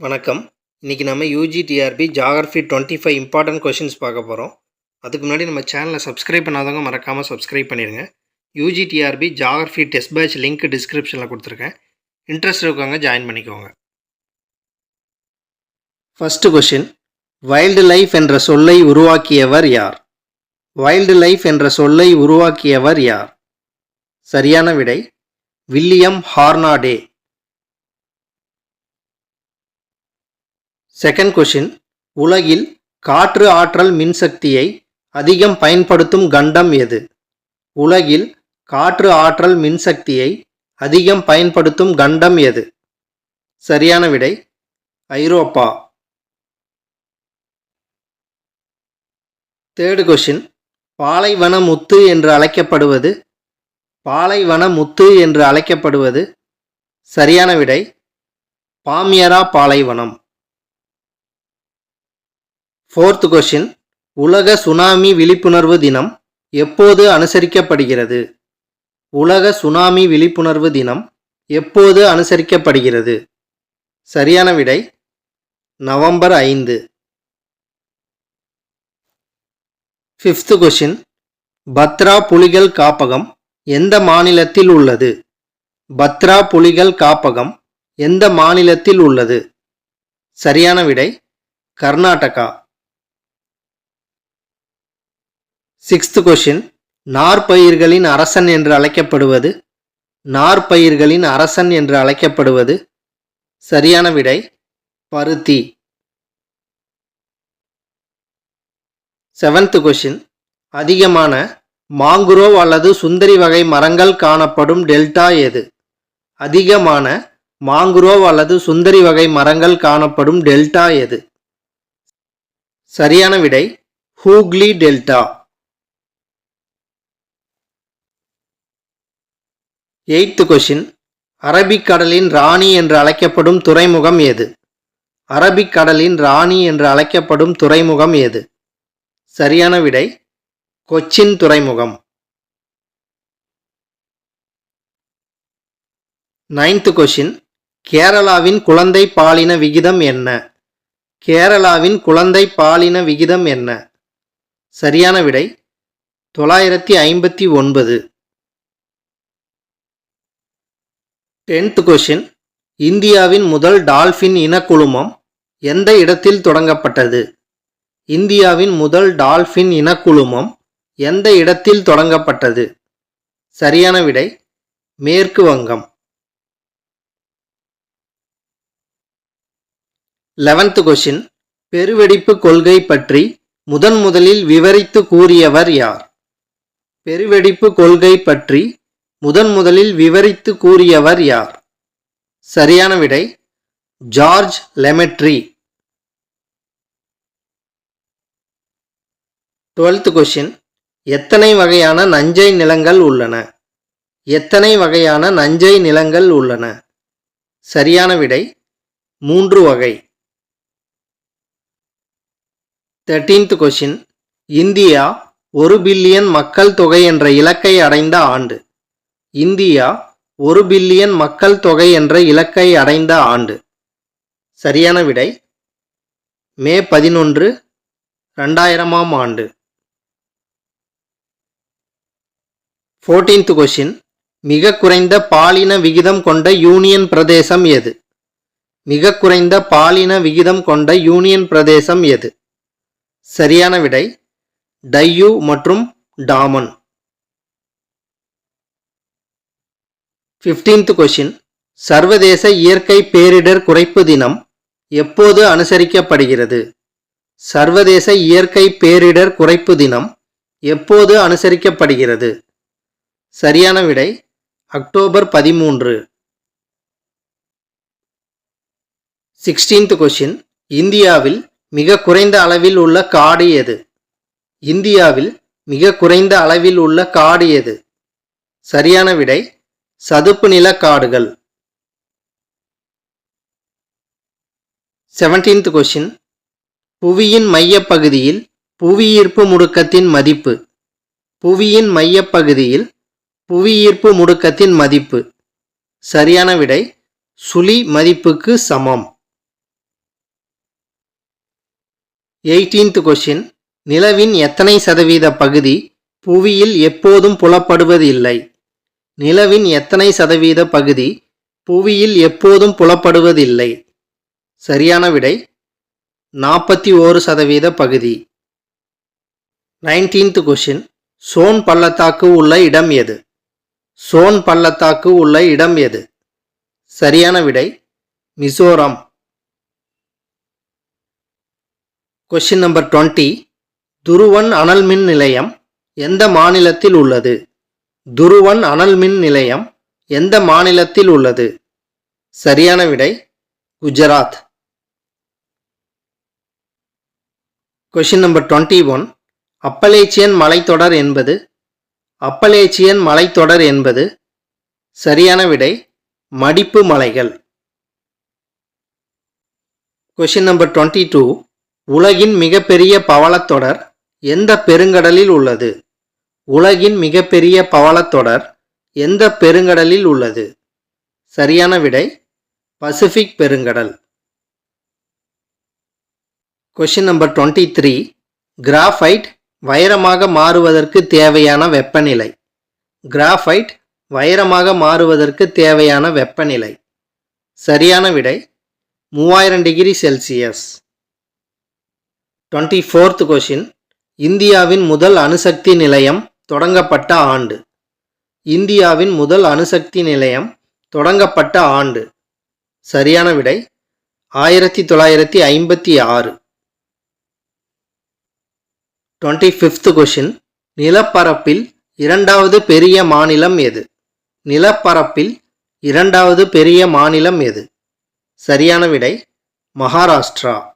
வணக்கம். இன்றைக்கி நம்ம UGTRB geography twenty five important questions பார்க்க போகிறோம் அதுக்கு முன்னாடி நம்ம சேனலை சப்ஸ்கிரைப் பண்ணாதவங்க மறக்காமல் சப்ஸ்கிரைப் பண்ணிடுங்க. UG TRB geography test batch link டிஸ்கிரிப்ஷனில் கொடுத்துருக்கேன். இன்ட்ரெஸ்ட் இருக்கவங்க ஜாயின் பண்ணிக்கோங்க. ஃபஸ்ட்டு கொஷின் வைல்டு லைஃப் என்ற சொல்லை உருவாக்கியவர் யார்? வைல்டு லைஃப் என்ற சொல்லை உருவாக்கியவர் யார்? சரியான விடை. வில்லியம் ஹார்னாடே. செகண்ட் கொஷின் உலகில் காற்று ஆற்றல் மின்சக்தியை அதிகம் பயன்படுத்தும் கண்டம் எது? உலகில் காற்று ஆற்றல் மின்சக்தியை அதிகம் பயன்படுத்தும் கண்டம் எது? சரியான விடை ஐரோப்பா. தேர்டு கொஷின் பாலைவன முத்து என்று அழைக்கப்படுவது பாலைவன முத்து என்று அழைக்கப்படுவது சரியான விடை பாமியரா பாலைவனம். ஃபோர்த் கொஷின் உலக சுனாமி விழிப்புணர்வு தினம் எப்போது அனுசரிக்கப்படுகிறது? உலக சுனாமி விழிப்புணர்வு தினம் எப்போது அனுசரிக்கப்படுகிறது? சரியான விடை நவம்பர் ஐந்து. ஃபிஃப்த் கொஷின் பத்ரா புலிகள் காப்பகம் எந்த மாநிலத்தில் உள்ளது? பத்ரா புலிகள் காப்பகம் எந்த மாநிலத்தில் உள்ளது? சரியான விடை கர்நாடகா. சிக்ஸ்த் கொஷின் நார்பயிர்களின் அரசன் என்று அழைக்கப்படுவது. நார்பயிர்களின் அரசன் என்று அழைக்கப்படுவது. சரியான விடை பருத்தி. செவன்த் கொஷின் அதிகமான மாங்குரோவ் அல்லது சுந்தரி வகை மரங்கள் காணப்படும் டெல்டா எது? அதிகமான மாங்குரோவ் அல்லது சுந்தரி வகை மரங்கள் காணப்படும் டெல்டா எது? சரியான விடை ஹூக்லி டெல்டா. எய்த்து கொஷின் அரபிக்கடலின் ராணி என்று அழைக்கப்படும் துறைமுகம் எது அரபிக்கடலின் ராணி என்று அழைக்கப்படும் துறைமுகம் எது சரியான விடை கொச்சின் துறைமுகம். நைன்த் கொஷின் கேரளாவின் குழந்தை பாலின விகிதம் என்ன? கேரளாவின் குழந்தை பாலின விகிதம் என்ன? சரியான விடை தொள்ளாயிரத்தி ஐம்பத்தி ஒன்பது. டென்த் கொஷின் இந்தியாவின் முதல் டால்ஃபின் இனக்குழுமம் எந்த இடத்தில் தொடங்கப்பட்டது? இந்தியாவின் முதல் டால்ஃபின் இனக்குழுமம் எந்த இடத்தில் தொடங்கப்பட்டது? சரியான விடை மேற்கு வங்கம். லெவன்த் கொஷின் பெருவெடிப்பு கொள்கை பற்றி முதன் முதலில் விவரித்து கூறியவர் யார்? பெருவெடிப்பு கொள்கை பற்றி முதன் முதலில் விவரித்து கூறியவர் யார்? சரியான விடை ஜார்ஜ் லெமெட்ரி. டுவெல்த் கொஷின் எத்தனை வகையான நஞ்சை நிலங்கள் உள்ளன? எத்தனை வகையான நஞ்சை நிலங்கள் உள்ளன? சரியான விடை மூன்று வகை. தேர்டீன்த் கொஷின் இந்தியா ஒரு பில்லியன் மக்கள் தொகை என்ற இலக்கை அடைந்த ஆண்டு. இந்தியா ஒரு பில்லியன் மக்கள் தொகை என்ற இலக்கை அடைந்த ஆண்டு. சரியான விடை மே பதினொன்று ரெண்டாயிரமாம் ஆண்டு. ஃபோர்டீன்த் கொஷின் மிக குறைந்த பாலின விகிதம் கொண்ட யூனியன் பிரதேசம் எது? மிக குறைந்த பாலின விகிதம் கொண்ட யூனியன் பிரதேசம் எது? சரியான விடை டையூ மற்றும் டாமன். ஃபிஃப்டீன்த் கொஷின் சர்வதேச இயற்கை பேரிடர் குறைப்பு தினம் எப்போது அனுசரிக்கப்படுகிறது? சர்வதேச இயற்கை பேரிடர் குறைப்பு தினம் எப்போது அனுசரிக்கப்படுகிறது? சரியான விடை அக்டோபர் பதிமூன்று. சிக்ஸ்டீன்த் கொஷின் இந்தியாவில் மிக குறைந்த அளவில் உள்ள காடு எது? இந்தியாவில் மிக குறைந்த அளவில் உள்ள காடு எது? சரியான விடை சதுப்பு நில காடுகள். செவன்டீன்த் கொஷின் புவியின் மையப்பகுதியில் புவியீர்ப்பு முடுக்கத்தின் மதிப்பு. புவியின் மையப்பகுதியில் புவியீர்ப்பு முடுக்கத்தின் மதிப்பு. சரியான விடை சுழி மதிப்புக்கு சமம். எயிட்டீன்த் கொஷின் நிலவின் எத்தனை சதவீத பகுதி புவியில் எப்போதும் புலப்படுவதில்லை? நிலவின் எத்தனை சதவீத பகுதி புவியில் எப்போதும் புலப்படுவதில்லை. சரியான விடை நாற்பத்தி ஓரு சதவீத பகுதி. நைன்டீன்த் கொஷின் சோன் பள்ளத்தாக்கு உள்ள இடம் எது? சோன் பள்ளத்தாக்கு உள்ள இடம் எது? சரியான விடை Mizoram. Question number twenty Dhuvaran அனல் மின் நிலையம் எந்த மாநிலத்தில் உள்ளது? துருவன் அனல் மின் நிலையம் எந்த மாநிலத்தில் உள்ளது? சரியான விடை Gujarat. Question number twenty one Appalachian மலைத்தொடர் என்பது அப்பலேச்சியன் மலைத்தொடர் என்பது சரியான விடை மடிப்பு மலைகள். கொஷின் நம்பர் டுவெண்ட்டி டூ உலகின் மிகப்பெரிய பவளத்தொடர் எந்த பெருங்கடலில் உள்ளது? உலகின் மிகப்பெரிய பவளத்தொடர் எந்த பெருங்கடலில் உள்ளது? சரியான விடை பசிபிக் பெருங்கடல். Question number twenty three graphite வைரமாக மாறுவதற்கு தேவையான வெப்பநிலை. கிராஃபைட் வைரமாக மாறுவதற்கு தேவையான வெப்பநிலை. சரியான விடை மூவாயிரம் degree Celsius. Twenty fourth question இந்தியாவின் முதல் அணுசக்தி நிலையம் தொடங்கப்பட்ட ஆண்டு. இந்தியாவின் முதல் அணுசக்தி நிலையம் தொடங்கப்பட்ட ஆண்டு. சரியான விடை ஆயிரத்தி தொள்ளாயிரத்தி ஐம்பத்தி ஆறு. டுவெண்ட்டி ஃபிஃப்த் கொஷின் நிலப்பரப்பில் இரண்டாவது பெரிய மாநிலம் எது? நிலப்பரப்பில் இரண்டாவது பெரிய மாநிலம் எது? சரியான விடை மகாராஷ்டிரா.